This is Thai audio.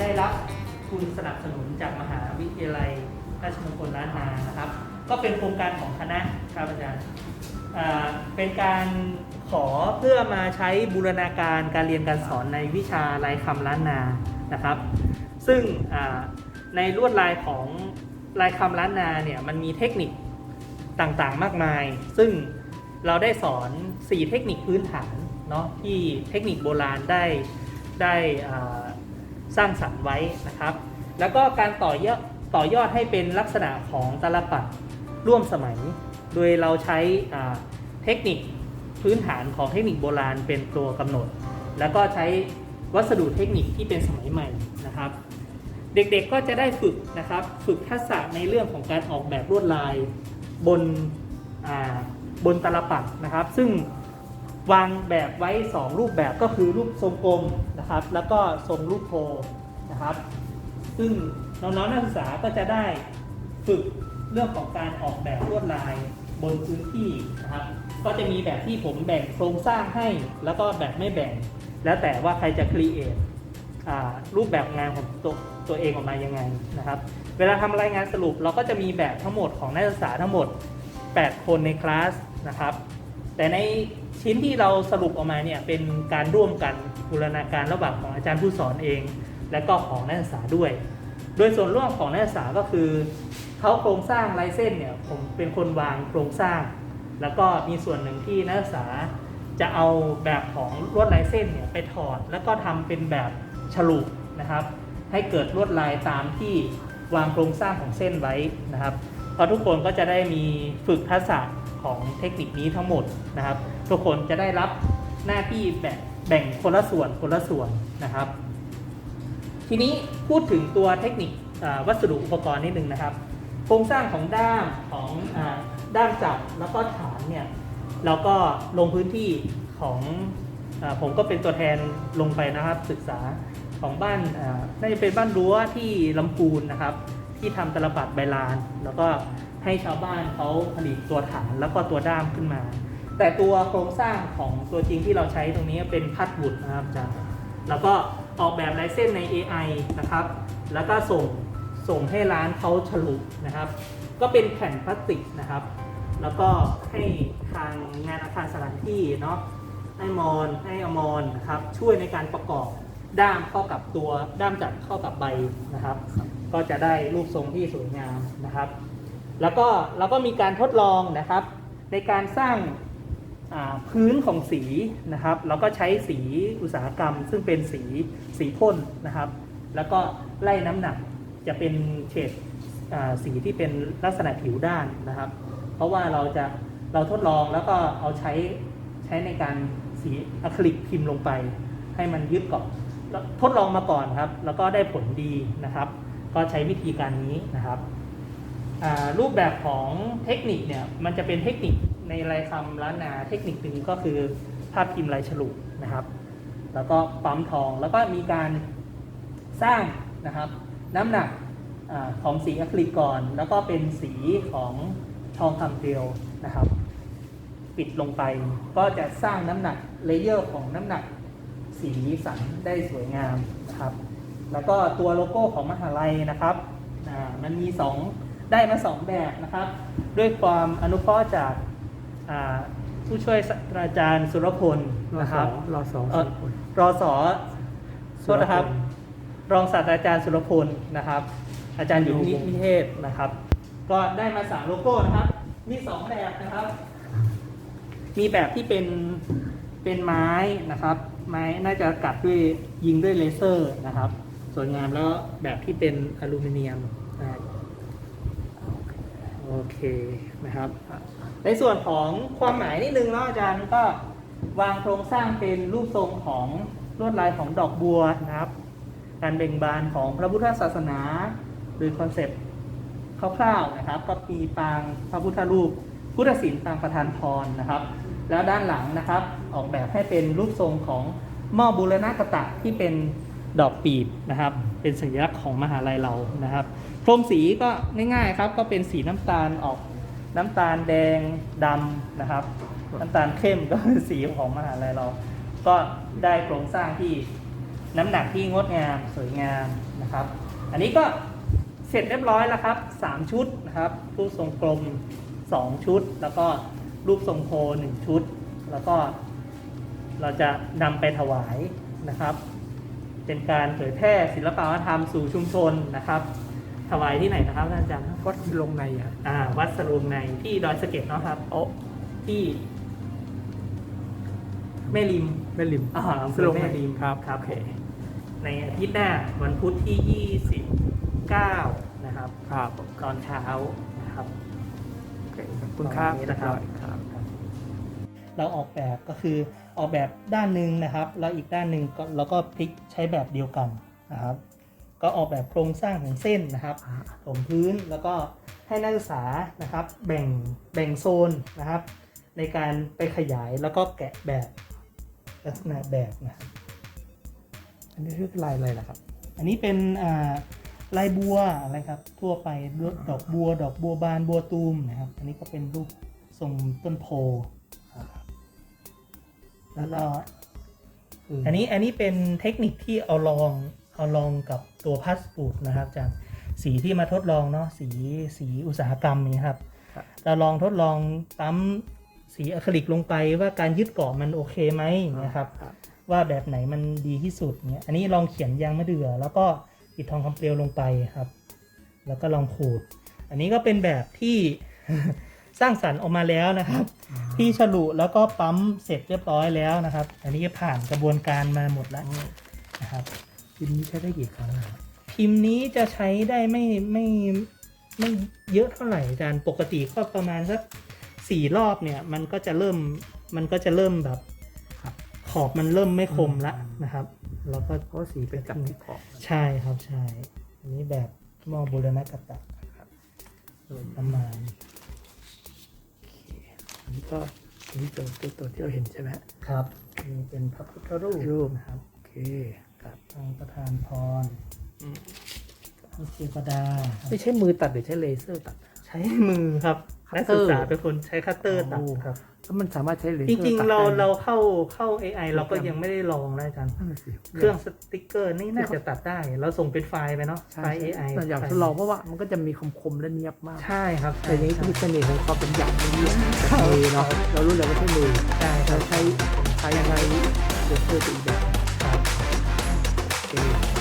ได้รับทุนสนับสนุนจากมหาวิทยาลัยราชมงคลล้านนานะครับ ก็เป็นโครงการของคณะครับอาจารย์เป็นการขอเพื่อมาใช้บูรณาการการเรียนการสอนในวิชาลายคำล้านนานะครับ ซึ่งในลวดลายของลายคำล้านนาเนี่ยมันมีเทคนิคต่างๆมากมาย ซึ่งเราได้สอน 4 เทคนิคพื้นฐานเนาะที่เทคนิคโบราณได้ได้อ่าส ร้างสรรค์ไว้นะครับ แล้วก็การต่อยอดต่อยอดให้เป็นลักษณะของตลปัดร่วมสมัย โดยเราใช้เทคนิคพื้นฐานของเทคนิคโบราณเป็นตัวกำหนด แล้วก็ใช้วัสดุเทคนิคที่เป็นสมัยใหม่นะครับ เด็กๆก็จะได้ฝึกนะครับฝึกทักษะในเรื่องของการออกแบบลวดลายบนบนตลปัดนะครับ ซึ่ง วางแบบไว้ 2 รูปแบบก็คือรูปทรงกลมนะครับ แล้วก็ทรงรูปโพนะครับ ซึ่งน้องๆนักศึกษาก็จะได้ฝึกเรื่องของการออกแบบลวดลายบนพื้นที่นะครับ ก็จะมีแบบที่ผมแบ่งโครงสร้างให้ แล้วก็แบบไม่แบ่ง แล้วแต่ว่าใครจะครีเอทรูปแบบงานของตัวตัวเองออกมายังไงนะครับ เวลาทำรายงานสรุปเราก็จะมีแบบทั้งหมดของนักศึกษาทั้งหมด 8 คนในคลาสนะครับ แต่ใน ชิ้นที่เราสรุปออกมาเนี่ยเป็นการร่วมกันบูรณาการระหว่างของอาจารย์ผู้สอนเอง และก็ของนักศึกษาด้วย โดยส่วนร่วมของนักศึกษาก็คือเขาโครงสร้างลายเส้นเนี่ยผมเป็นคนวางโครงสร้าง แล้วก็มีส่วนหนึ่งที่นักศึกษาจะเอาแบบของลวดลายเส้นเนี่ยไปถอด แล้วก็ทำเป็นแบบฉลุนะครับ ให้เกิดลวดลายตามที่วางโครงสร้างของเส้นไว้นะครับเพราะทุกคนก็จะได้มีฝึกทักษะ ของเทคนิคนี้ทั้งหมดนะครับ ทุกคนจะได้รับหน้าที่แบ่งแบ่งคนละส่วนคนละส่วนนะครับ ทีนี้พูดถึงตัวเทคนิควัสดุอุปกรณ์นิดนึงนะครับ โครงสร้างของด้ามของอด้ามจับแล้วก็ฐานเนี่ยเราก็ลงพื้นที่ของอผมก็เป็นตัวแทนลงไปนะครับ ศึกษาของบ้านน่าจะเป็นบ้านรั้วที่ลำพูนนะครับ ที่ทำตลปัดใบลาน แล้วก็ ให้ชาวบ้านเขาผลิตตัวฐานแล้วก็ตัวด้ามขึ้นมา แต่ตัวโครงสร้างของตัวจริงที่เราใช้ตรงนี้เป็นพัดบุดนะครับอาจารย์แล้วก็ออกแบบลายเส้นใน AI นะครับ แล้วก็ส่งส่งให้ร้านเขาฉลุนะครับ ก็เป็นแผ่นพลาสติกนะครับ แล้วก็ให้ทางงานอาคารสถานที่เนาะให้มอนให้อมรนะครับช่วยในการประกอบด้ามเข้ากับตัวด้ามจับเข้ากับใบนะครับ ก็จะได้รูปทรงที่สวยงามนะครับ แล้วก็เราก็มีการทดลองนะครับ ในการสร้างพื้นของสีนะครับ เราก็ใช้สีอุตสาหกรรม ซึ่งเป็นสีสีพ่นนะครับ แล้วก็ไล่น้ำหนักจะเป็นเฉดสีที่เป็นลักษณะผิวด้านนะครับ เพราะว่าเราจะเราทดลองแล้วก็เอาใช้ใช้ในการสีอะคริลิกพิมพ์ลงไป ให้มันยึดเกาะทดลองมาก่อนครับ แล้วก็ได้ผลดีนะครับ ก็ใช้วิธีการนี้นะครับ รูปแบบของเทคนิคเนี่ยมันจะเป็นเทคนิคในลายคำล้านนาเทคนิคหนึ่งก็คือภาพพิมพ์ลายฉลุนะครับ แล้วก็ปั๊มทองแล้วก็มีการสร้างนะครับน้ำหนักอของสีอะคริลิกก่อน แล้วก็เป็นสีของทองคำเกลียวนะครับ ปิดลงไปก็จะสร้างน้ำหนักเลเยอร์ของน้ำหนักสีสันได้สวยงามนะครับ แล้วก็ตัวโลโก้ของมหาลัยนะครับมันมี 2 ได้มา 2 แบบนะครับ ด้วยความอนุเคราะห์จากอ่าผู้ช่วยศาสตราจารย์สุรพลนะครับรอสองเอ่อรอสอโทษนะครับ รองศาสตราจารย์สุรพลนะครับ อาจารย์อยู่นินิเทศนะครับ ก็ได้มาสามโลโก้นะครับ มีสองแบบนะครับ มีแบบที่เป็นเป็นไม้นะครับ ไม้น่าจะกัดด้วยยิงด้วยเลเซอร์นะครับ สวยงามแล้วแบบที่เป็นอลูมิเนียมนะครับ โอเคนะครับ ในส่วนของความหมายนิดนึงเนาะอาจารย์ก็วางโครงสร้างเป็นรูปทรงของลวดลายของดอกบัวนะครับ การเบ่งบานของพระพุทธศาสนา โดยคอนเซปต์คร่าวๆนะครับ ก็มีปางพระพุทธรูป พุทธศิลป์ปางประธานพรนะครับ แล้วด้านหลังนะครับออกแบบให้เป็นรูปทรงของหม้อบูรณะกะตะที่เป็นดอกปีบนะครับ เป็นสัญลักษณ์ของมหาลัยเรานะครับ รงสีก็ง่ายๆครับก็เป็นสีน้ำตาลออกน้ำตาลแดงดำนะครับ น้ำตาลเข้มก็คือสีของมหาลัยเรา ก็ได้โครงสร้างที่น้ำหนักที่งดงามสวยงามนะครับ อันนี้ก็เสร็จเรียบร้อยแล้วครับ 3 ชุดนะครับรูปทรงกลม 2 ชุด แล้วก็รูปทรงโค1ชุด แล้วก็เราจะนำไปถวายนะครับ เป็นการเผยแพร่ศิลปวัฒนธรรมสู่ชุมชนนะครับ ถวายที่ไหนนะครับท่านอาจารย์วัดลงในอะอ่า วัดสรุงในที่ดอยสะเก็ดเนาะครับโอ้ที่แม่ริมแม่ริมอ่าอำเภสอลงแม่ในริมครับครับโอเคในอาทิตย์หน้าวันพุธที่ 29 นะครับ ครับตอนเช้านะครับโอเคขอบคุณครับตอนนี้นะครับเยบอยครับ เราออกแบบก็คือออกแบบด้านหนึ่งนะครับ แล้วอีกด้านหนึ่งก็เราก็พลิกใช้แบบเดียวกันนะครับ ก็ออกแบบโครงสร้างของเส้นนะครับอ่าถมพื้นแล้วก็ให้นักศึกษานะครับแบ่งแบ่งโซนนะครับ ในการไปขยายแล้วก็แกะแบบลักษณะแบบนะครับอันนี้คือลายอะไรล่ะครับ อันนี้เป็นอ่าลายบัวอะไรครับทั่วไปดอกบัว ดอกบัวบานบัวตูมนะครับ อันนี้ก็เป็นรูปทรงต้นโพครับแล้วก็อืมอันนี้อันนี้เป็นเทคนิคที่เอาลอง เอาลองกับตัวพาสปูดนะครับอาจารย์สีที่มาทดลองเนาะสีสีอุตสาหกรรมนี้ครับครับเราลองทดลองปั๊มสีอะคริลิกลงไปว่าการยึดเกาะมันโอเคไหมอย่างเงี้ยครับครับ ว่าแบบไหนมันดีที่สุดเนี่ยอันนี้ลองเขียนยางมะเดื่อ แล้วก็ปิดทองคำเปลวลงไปครับ แล้วก็ลองขูด อันนี้ก็เป็นแบบที่สร้างสรรค์ออกมาแล้วนะครับ ที่ฉลุแล้วก็ปั๊มเสร็จเรียบร้อยแล้วนะครับ อันนี้ก็ผ่านกระบวนการมาหมดแล้วนะครับ ทีนี้ใช้ได้กี่ครั้งอะครับพิมพ์นี้จะใช้ได้ไม่ไม่ไม่เยอะเท่าไหร่อาจารย์ปกติก็ประมาณสักสี่รอบเนี่ย มันก็จะเริ่มมันก็จะเริ่มแบบครับขอบมันเริ่มไม่คมละนะครับ แล้วก็เพราะสีเป็นกับที่ขอบใช่ครับใช่อันนี้แบบมองบูรณกตะครับโดยประมาณโอเคอันนี้ก็อันนี้ตัวตัวตัวที่เราเห็นใช่ไหมฮะครับนี่เป็นพระพุทธรูปรูปนะครับโอเค ครับทางประธานพรอืมพระเทวดาครับไม่ใช่มือตัดหรือใช้เลเซอร์ตัด ใช้มือครับคันัตกเตอศึร์กษาเป็นคนใช้คัตเตอร์ตัดโอ้ครับแล้วมันสามารถใช้เลเซอจร์ริงตัดๆเราได้ไหมเราเข้าเข้า AI เราก็ยังไม่ได้ลองนะอาจารย์นั่นน่ะสิเครื่องสติกเกอร์นี่น่าจะตัดได้ เราส่งเป็นไฟล์ไปเนาะใช่ไฟล์ AI แต่อยากทดลองเพราะว่ามันก็จะมีคมๆและเนียบมาก ใช่ครับ แต่อย่างนี้ใช่คือเสน่ห์ของความเป็นหยาบไม่เนียบแบบมือเนาะเรารู้เลยว่าใช้มือใช่คเรารับใช้ใช้ใช้เลเซอร์ตัวอีกแบบ Thank you.